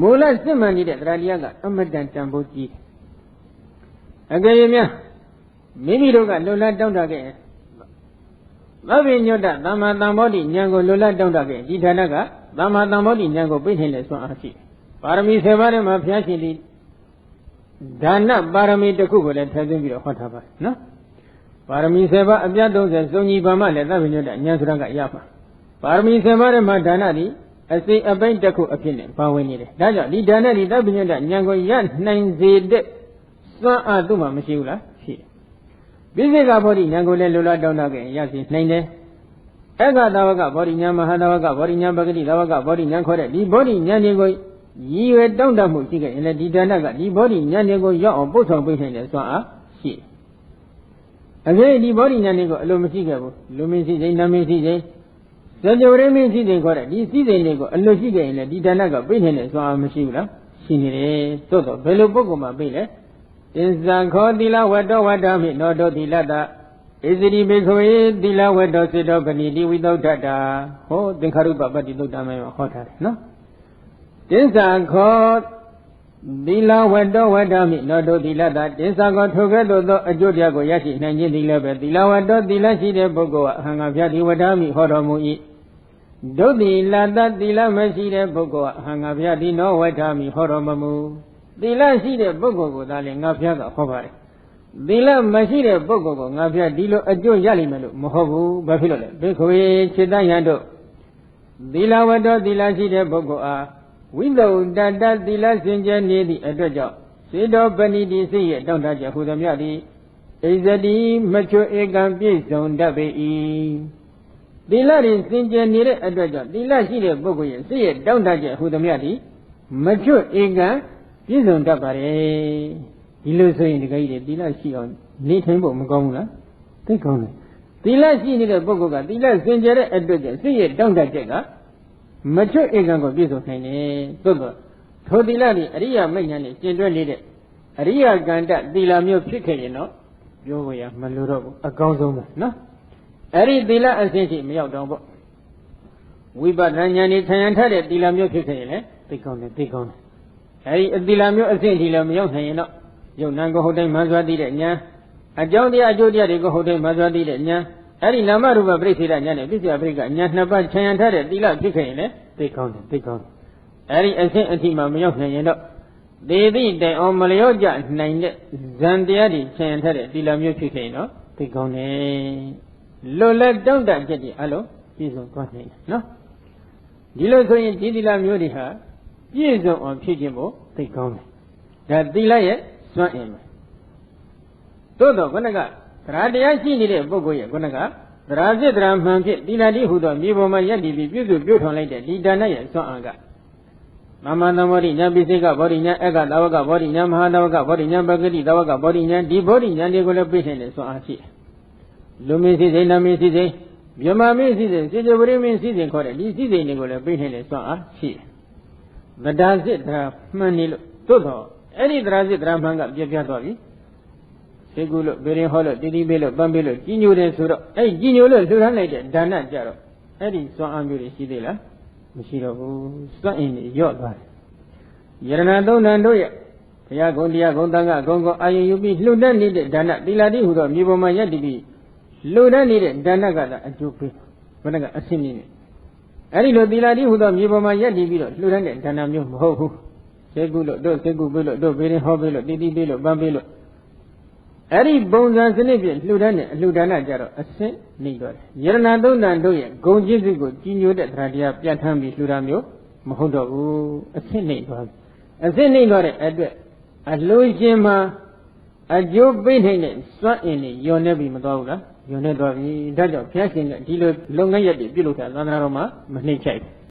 မူလစစ်မှန်နေတဲ့တရားတရားကအမတန်တန်ဖိုးကြီးတယ်အကယ်၍များမိမိတို့ကလွတ်လပ်တောင်းတခဲ့ရင်သဗ္ဗညုတ္တသမ္မာသမ္ဗောဓိဉာဏ်ကိုလွတ်လပ်တောင်းတခဲ့ရင်ဒီဌာနကသမ္မာသမ္ဗောဓိဉာဏ်ကိုပြည့်ထင်တဲ့ဆွမ်းအားရှိတယ်ပါရမီ7ပါးထဲမှာဘုရားရှင်ဒီဒါနပါရမီတစ်ခုကိုလည်းထည့်သွင်းပြီးတော့ဟောထားပါတယ်နော်ပါရမီ7ပါးအပြတ်30စုံကြီးပါမှလည်းသဗ္ဗညုတ္တဉာဏ်ဆိုတာကရမှာပါရမီ7ပါးထဲမှာဒါနဒီ အစိအပိတ်တစ်ခုအဖြစ်နဲ့ပါဝင်နေတယ်ဒါကြောင့်ဒီဒါနဒီသဗ္ဗညုတ္တဉာဏ်ကိုရနိုင်စေတဲ့စွမ်းအားသူ့မှာမရှိဘူးလားရှိတယ်ပိစိကဘောဓိဉာဏ်ကိုလည်းလိုလားတောင်းတခဲ့ရစီနိုင်တယ်အက္ခသာဝကဘောဓိဉာဏ်မဟာသာဝကဘောဓိဉာဏ်ပဂတိသာဝကဘောဓိဉာဏ်ခေါ်တဲ့ဒီဘောဓိဉာဏ်တွေကိုရည်ရွယ်တောင်းတမှုရှိခဲ့ရင်လည်းဒီဒါနကဒီဘောဓိဉာဏ်တွေကိုရောက်အောင်ပို့ဆောင်ပေးနိုင်တဲ့စွမ်းအားရှိတယ်အကယ်ဒီဘောဓိဉာဏ်တွေကိုအလိုမရှိခဲ့ဘူးလူမင်းရှိစိတ်နာမင်းရှိစိတ် ဇေကြဝရမင်းရှိစိတ်ခေါ်တဲ့ဒီစီစိတ်တွေကိုအလိုရှိခဲ့ရင်လည်းဒီဒါနကပြိနိုင်တဲ့စွမ်းအားမရှိဘူးလားရှိနေတယ်သို့တော့ဘယ်လိုပုဂ္ဂိုလ်မှပြိလဲဣဇံခောသီလဝတ္တဝတ္တမိနောတောသီလတဣဇရိဘေခွေသီလဝတ္တစေတောပဏိတိဝိသုဒ္ဓတာဟောသင်္ခါရုပပတ္တိသုဒ္ဓမေဟောထားတယ်နော်ဣဇံခောသီလဝတ္တဝတ္တမိနောတောသီလတဣဇံခောထိုကဲ့သို့သောအကျိုးတရားကိုရရှိနိုင်ခြင်းသည်လည်းပဲသီလဝတ္တသီလရှိတဲ့ပုဂ္ဂိုလ်ကအဟံငါဖျားဒီဝတ္တမိဟောတော်မူ၏ ဒုတိလတသီလမရှိတဲ့ပုဂ္ဂိုလ်ကအဟံငါဖျားဒီနောဝတ္တမိဟောတော်မမူသီလရှိတဲ့ပုဂ္ဂိုလ်ကိုသာလေငါဖျားကဟောပါတယ်သီလမရှိတဲ့ပုဂ္ဂိုလ်ကိုငါဖျားဒီလိုအကျိုးရလိမ့်မယ်လို့မဟုတ်ဘူးဘာဖြစ်လို့လဲဘေခွေခြေတန်းရန်တို့သီလဝတ္တသီလရှိတဲ့ပုဂ္ဂိုလ်အားဝိသုဒ္ဓတသီလစင်ကြယ်နေသည့်အတွက်ကြောင့်စေတောပဏိတိစိတ်ရဲ့တောင့်တချက်ဟူသည်မြတ်သည်ဣဇတိမချွဧကံပြည့်စုံတတ်ပေ၏ သီလရင်စင်ကြယ်နေတဲ့အတွက်ကြောင့်သီလရှိတဲ့ပုဂ္ဂိုလ်ရဲ့စိတ်ရဲ့တောင့်တချက်ဟူသည်မြတ်သည်မချွဧကံပြည့်စုံတတ်ပါတယ်ဒီလိုဆိုရင်ဒီကိစ္စသီလရှိအောင်နေထိုင်ဖို့မကောင်းဘူးလားသိကောင်းတယ်သီလရှိနေတဲ့ပုဂ္ဂိုလ်ကသီလစင်ကြယ်တဲ့အတွက်ကြောင့်စိတ်ရဲ့တောင့်တချက်ကမချွတ်ဧကံကိုပြည့်စုံနိုင်တယ်သို့တော့ထိုသီလนี่အရိယာမိတ်ညာနဲ့ကျင့်တွဲနေတဲ့အရိယာကန္တသီလမျိုးဖြစ်ခဲ့ရင်တော့ပြောဖို့ရမလိုတော့ဘူးအကောင်းဆုံးပဲနော် အဲ့ဒီသီလအဆင့်ရှိမရောက်တော့ပေါ့ဝိပဿနာဉာဏ်นี่ခံရထတဲ့သီလမျိုးဖြစ်ခဲ့ရင်လည်းသိကောင်းတယ်သိကောင်းတယ်အဲဒီအသီလမျိုးအဆင့်ထိလည်းမရောက်နိုင်ရင်တော့ယုံနာကိုဟုတ်တိုင်းမှန်စွာသိတဲ့ဉာဏ်အကြောင်းတရားအကျိုးတရားတွေကိုဟုတ်တိုင်းမှန်စွာသိတဲ့ဉာဏ်အဲ့ဒီနာမရူပပြိစ္ဆေဒဉာဏ်နဲ့ပြစ္ဆယပရိကဉာဏ်နှစ်ပါးခြံရန်ထားတဲ့သီလဖြစ်ခဲ့ရင်လည်းသိကောင်းတယ်သိကောင်းတယ်အဲ့ဒီအဆင့်အထိမှမရောက်နိုင်ရင်တော့သေသည့်တိုင်အောင်မလျော့ကြနိုင်တဲ့ဇန်တရားတွေခြံရန်ထားတဲ့သီလမျိုးဖြစ်ခဲ့ရင်တော့သိကောင်းတယ် လွတ်လက်တောင့်တချက်တွေအလုံးပြည့်စုံသွားနိုင်တယ်နော်ဒီလိုဆိုရင်ဒီသီလမျိုးတွေဟာပြည့်စုံအောင်ဖြစ်ခြင်းမို့သိကောင်းတယ်ဒါသီလရဲ့စွမ်းအင်ပဲသို့တော့ခုနကတရားတရားရှိနေတဲ့ပုဂ္ဂိုလ်ရဲ့ခုနကသရာဖြစ်သရာမှန်ဖြစ်သီလတိဟုသောမြေပေါ်မှာယက်တည်ပြီးပြုစုပြုထွန်လိုက်တဲ့ဒီဒါနရဲ့စွမ်းအားကမမန္တမောရိညာပိစိကဘောဓိညာအက္ခသာဝကဘောဓိညာမဟာသာဝကဘောဓိညာပဂတိသာဝကဘောဓိညာဒီဘောဓိညာတွေကိုလည်းပြည့်နေတဲ့စွမ်းအားရှိတယ် လူမင်းစိစိနမင်းစိစိမြမမင်းစိစိစေကြပရိမင်းစိစိခေါ်တဲ့ဒီစိစိတွေကိုလည်းပြည့်နေတဲ့စွမ်းအားရှိတယ်ဗဒါစစ်သရာမှန်နေလို့သို့တော့အဲ့ဒီသရာစစ်သရာမှန်ကပြပြသွားပြီသေကုလို့ဗေရင်ဟောလို့တိတိပေးလို့ပန်းပေးလို့ကြီးညိုတယ်ဆိုတော့အဲ့ဒီကြီးညိုလို့လှူထမ်းလိုက်တဲ့ဒါနကြတော့အဲ့ဒီစွမ်းအားမျိုးတွေရှိသေးလားမရှိတော့ဘူးစွန့်အင်းတွေညော့သွားတယ်ယရဏသုံးဏတို့ရဲ့ဘုရားကုံတရားကုံတန်ခါကုံကုံအာယုယူပြီးလှူဒန်းနေတဲ့ဒါနသီလတိဟူသောမြေပေါ်မှာယက်တည်ပြီး လှူဒန်းနေတဲ့ဒါနကသာအကျိုးပေးဘယ်နှကအဆင့်မြင့်နေအဲ့ဒီလိုသီလတိဟူသောမြေပေါ်မှာယက်တည်ပြီးတော့လှူဒန်းတဲ့ဒါနမျိုးမဟုတ်ဘူးစေကုလို့တို့စေကုပေးလို့တို့ဘေးရင်ဟောပေးလို့တိတိပေးလို့ပန်းပေးလို့အဲ့ဒီပုံစံစနစ်ဖြင့်လှူဒန်းတဲ့အလှူဒါနကြတော့အစင်းနေတော့တယ်ယရဏသုံးဏတို့ရဲ့ဂုံကျေးဇူးကိုကြီးညိုတဲ့တရားတရားပြဋ္ဌာန်းပြီးလှူဒါမျိုးမဟုတ်တော့ဘူးအစင်းနေသွားပြီအစင်းနေတော့တဲ့အတွက်အလှူရှင်မှာအကျိုးပေးနိုင်တဲ့စွမ်းအင်တွေယွန်နေပြီမသွားဘူးလား ယွန်နေသွားပြီဒါကြောင့်ဘုရားရှင်ကဒီလိုလုပ်ငန်းရက်တွေပြုလုပ်တာသာသနာတော်မှာမနှိမ့်ချိုက်ဘူး